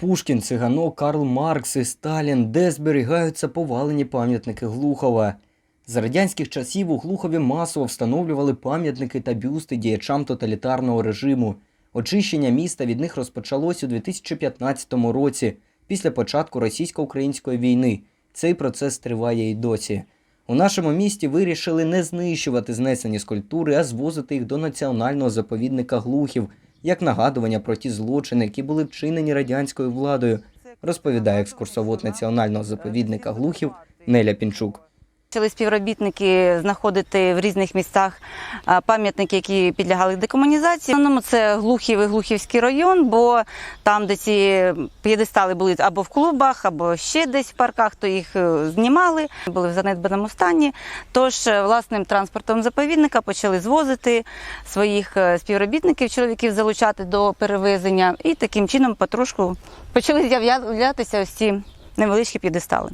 Пушкін, Циганок, Карл Маркс і Сталін, де зберігаються повалені пам'ятники Глухова. За радянських часів у Глухові масово встановлювали пам'ятники та бюсти діячам тоталітарного режиму. Очищення міста від них розпочалось у 2015 році, після початку російсько-української війни. Цей процес триває і досі. У нашому місті вирішили не знищувати знесені скульптури, а звозити їх до національного заповідника Глухів, як нагадування про ті злочини, які були вчинені радянською владою, розповідає екскурсовод національного заповідника Глухів Неля Пінчук. Почали співробітники знаходити в різних місцях а, пам'ятники, які підлягали декомунізації. Основному це Глухів і Глухівський район, бо там, де ці п'єдестали були або в клубах, або ще десь в парках, то їх е, знімали, були в занедбаному стані. Тож е, власним транспортом заповідника почали звозити своїх е, співробітників, чоловіків залучати до перевезення, і таким чином потрошку почали з'являтися ось ці невеличкі п'єдестали.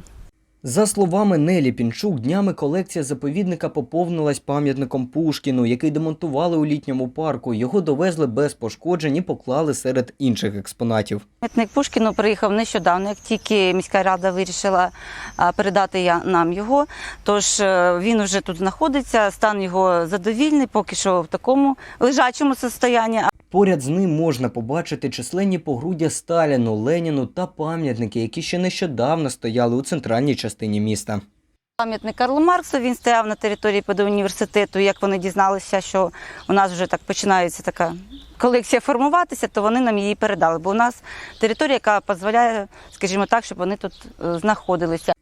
За словами Нелі Пінчук, днями колекція заповідника поповнилась пам'ятником Пушкіну, який демонтували у літньому парку. Його довезли без пошкоджень і поклали серед інших експонатів. Пам'ятник Пушкіну приїхав нещодавно, як тільки міська рада вирішила передати нам його. Тож е, він вже тут знаходиться, стан його задовільний, поки що в такому лежачому состоянні. Поряд з ним можна побачити численні погруддя Сталіну, Леніну та пам'ятники, які ще нещодавно стояли у центральній частині міста. Пам'ятник Карлу Марксу він стояв на території педуніверситету. Як вони дізналися, що у нас вже так починається така колекція формуватися, то вони нам її передали. Бо у нас територія, яка дозволяє, скажімо так, щоб вони тут е, знаходилися.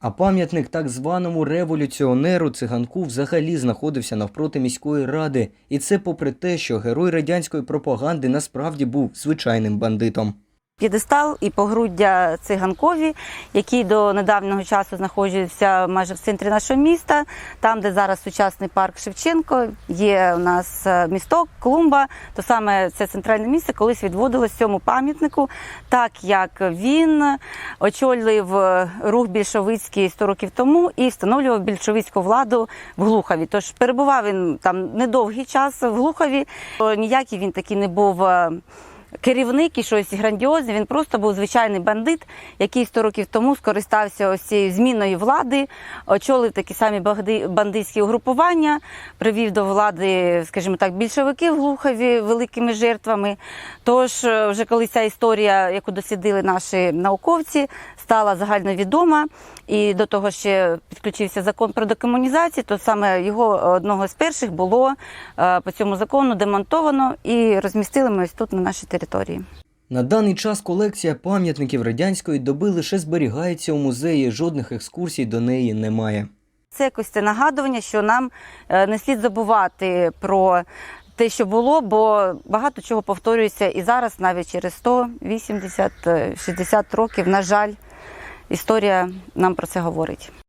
А пам'ятник так званому революціонеру циганку взагалі знаходився навпроти міської ради, і це попри те, що герой радянської пропаганди насправді був звичайним бандитом. П'єдестал і погруддя циганкові, які до недавнього часу знаходяться майже в центрі нашого міста, там, де зараз сучасний парк Шевченко, є у нас е, місток, клумба, то саме це центральне місце колись відводилось цьому пам'ятнику, так як він очолив е, рух більшовицький 100 років тому і встановлював більшовицьку владу в Глухові. Тож перебував він там недовгий час в Глухові. Ніякий він такий не був. Керівник і щось грандіозне. Він просто був звичайний бандит, який 100 років тому скористався ось цією зміною влади, очолив такі самі бандитські угрупування, привів до влади, скажімо так, більшовики в Глухові великими жертвами. Тож, е, вже коли ця історія, яку дослідили наші науковці, стала загальновідома, і до того ще підключився закон про декомунізацію, то саме його одного з перших було е, по цьому закону демонтовано і розмістили ми ось тут на нашій території. На даний час колекція пам'ятників радянської доби лише зберігається у музеї, жодних екскурсій до неї немає. Це якось це нагадування, що нам е, не слід забувати про те, що було, бо багато чого повторюється і зараз, навіть через 100, 80, е, 60 років, на жаль, історія нам про це говорить.